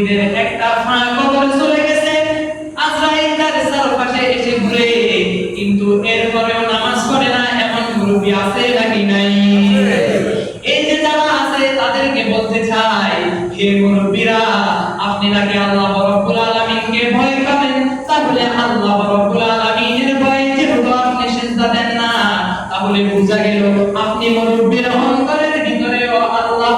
মুরব্বীদের একটা চলে গেছে। আজরাইল তার চারপাশে এসে ঘুরে। কিন্তু এরপরেও নামাজ না, এমন আছে নাকি নাই? এই যে যারা আছে, তাদেরকে বলতে চাই, হে মুরব্বীরা, আপনি নাকি আল্লাহ আলামিনকে ভয় করেন তাহলে আল্লাহ আলামিনের ভয়ে আপনি সিজদা দেন না, তাহলে বোঝা গেল আপনি মুরব্বীর অন্তরের ভিতরেও আল্লাহ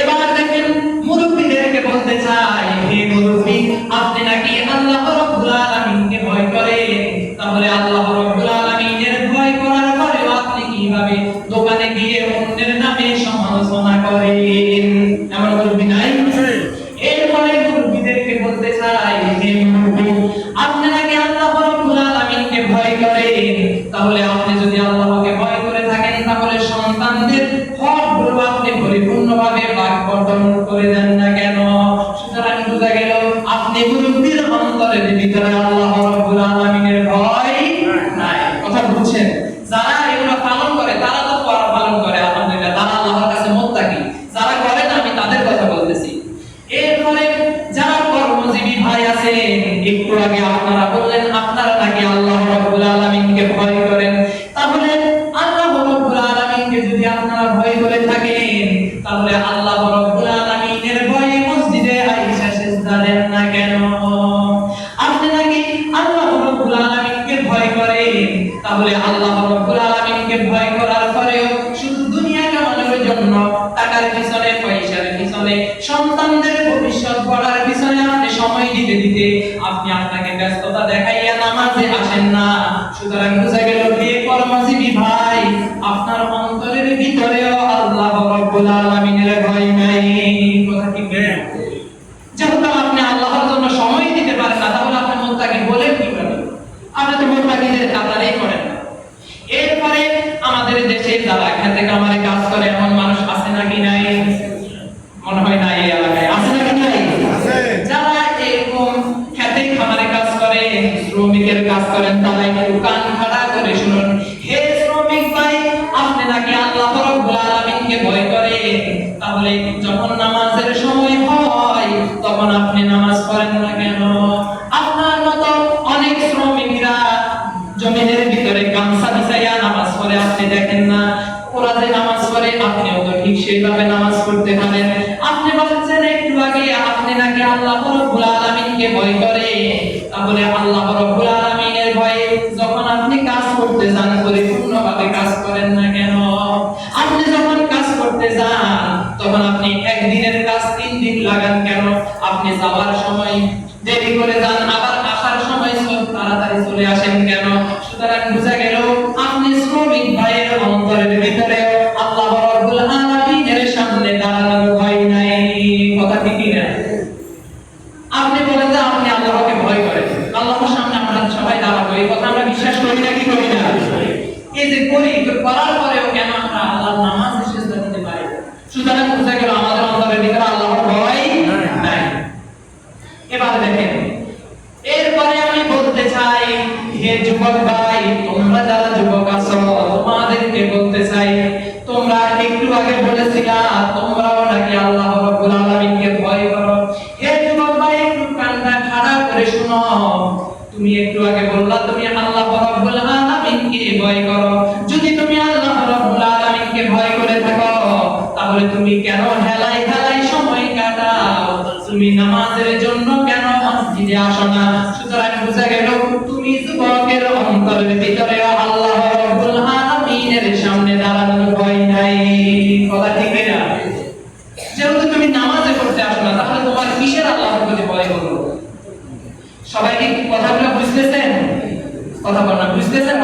এবার দেখেন মুরব্বীদেরকে বলতে চাই, হে মুরব্বী, আপনি নাকি আল্লাহ রাব্বুল আলামিনকে ভয় করেন? তাহলে আল্লাহ রাব্বুল আলামিনের ভয় করার আপনি কীভাবে দোকানে গিয়ে অন্যের নামে সমালোচনা করেন? এমন মুরব্বী নাই? এরপরে মুরব্বীদেরকে বলতে চাই, হে মুরব্বী, আপনি নাকি আল্লাহ রাব্বুল আলামিনকে ভয় করেন? তাহলে আপনি যদি আল্লাহকে ভয় করে থাকেন তাহলে সন্তানদের হকগুলো আপনি পরিপূর্ণভাবে বন্টন করে দেন না কেন? সুতরাং বোঝা গেল, আপনি মুরব্বীর অন্তরের ভিতরে আল্লাহ রাব্বুল আলামিনের ভয় নাই। কথা বুঝছেন? যারা এগুলো পালন করে, তারা তো পালন করে, আলহামদুলিল্লাহ। তারা আল্লাহর কাছে মুত্তাকি। যারা করে না, আমি তাদের কথা বলতেছি। এরপরে যারা কর্মজীবী ভাই আছেন, একটু আগে আপনারা বললেন, আপনারা নাকি আল্লাহ রাব্বুল আলামিনকে ভয় করেন? তাহলে আল্লাহ রাব্বুল আলামিনকে যদি আপনারা ভয় করে থাকেন, তাহলে আল্লাহ করেন তাহলে আল্লাহ রাব্বুল আলামিনকে ভয় করার পরেও শুধু দুনিয়া কামানোর জন্য টাকার পিছনে, পয়সার পিছনে, সন্তানদের ভবিষ্যৎ গড়ার পিছনে আপনি সময় দিতে দিতে আপনি আপনাকে ব্যস্ততা দেখাইয়া নামাজে আসেন না। সুতরাং বোঝা গেল কর্মজীবী ভাই, আপনার অন্তরের ভিতরেও আল্লাহ রাব্বুল আলামিনের ভয় নাই কথা ঠিক না? যেহেতু আপনি আল্লাহর জন্য সময় দিতে পারেন না তাহলে আপনি মোত্তাকি বলেন কি করেন আপনি তো মোত্তাকিদের কাতারেই করেন না এরপরে আমাদের দেশে যারা কামারে কাজ করে এমন মানুষ আছে নাকি নাই? মনে হয় নাই এই এলাকায়। আছে নাকি নাই? যারা এরকম খেতে খামারে কাজ করে শ্রমিকের কাজ করেন তারা একটু কান খাড়া করে শুনুন। হে শ্রমিক ভাই আপনি নাকি আল্লাহ রাব্বুল আলামিনকে ভয় করেন? তাহলে যখন নামাজের সময় হয় তখন আপনি নামাজ পড়েন না কেন? আপনার মতো অনেক শ্রমিকরা জমিনের ভিতরে গামছা বিছাইয়া নামাজ পড়ে আপনি দেখেন না ওরা যে নামাজ পড়ে, আপনিও তো ঠিক সেইভাবে নামাজ পড়তে পারেন। আপনি বলছেন, একটু আগে আপনি নাকি আল্লাহ রাব্বুল আলামিনকে ভয় করে। তাহলে আল্লাহ রাব্বুল আলামিনের ভয়ে যখন আপনি কাজ করতে যান, পরিপূর্ণভাবে কাজ করেন না কেন? আপনি যখন কাজ করতে যান, তখন আপনি একদিনের কাজ তিন দিন লাগান কেন? আপনি যাওয়ার সময় দেরি করে যান, আবার আসার সময় সব তাড়াতাড়ি চলে আসেন কেন? সুতরাং বোঝা গেল, আপনি শ্রমিক ভাইয়ের অন্তরের ভিতরে আল্লাহ রাব্বুল আলামিনের সামনে দাঁড়ানোর ভয় নাই কথা ঠিকই না আপনি বলেন যে আপনি আল্লাহকে ভয় করেন আল্লাহর সামনে আমরা সবাই দাঁড়াবো এই কথা আমরা বিশ্বাস করি না কি করি না এই যে করি তো করার পরেও কেন আমরা আল্লাহর নামাজ সিজদা দিতে পারি? সুতরাং বোঝা গেল আমাদের অন্তরের ভিতরে আল্লাহর ভয় নাই। এবার দেখেন, এরপরে আমি বলতে চাই, হে যুবক ভাই, তোমরা যারা যুবক আছো, তোমাদেরকে বলতে চাই, তোমরা একটু আগে বলেছিলা, তোমরাও নাকি আল্লাহ রাব্বুল আলামিনকে ভয় করো। হে যুবক ভাই, একটু কানটা খাড়া করে শুনো। তুমি একটু আগে তাহলে তুমি কেন হেলাই হেলাই সময় কাটাও? তুমি নামাজের জন্য কেন মসজিদে আসো না? সুতরাং বোঝা গেল, তুমি যুবকের অন্তরের ভিতরে আল্লাহ রাব্বুল আলামিনের সামনে দাঁড়ানোর ভয় নাই। কথা ঠিক না? যেহেতু তুমি নামাজে আসো না, তাহলে তোমার কিসের আল্লাহর প্রতি ভয় হলো? সবাই কি কথাগুলো বুঝতেছেন? কথা বল বুঝতেছেন?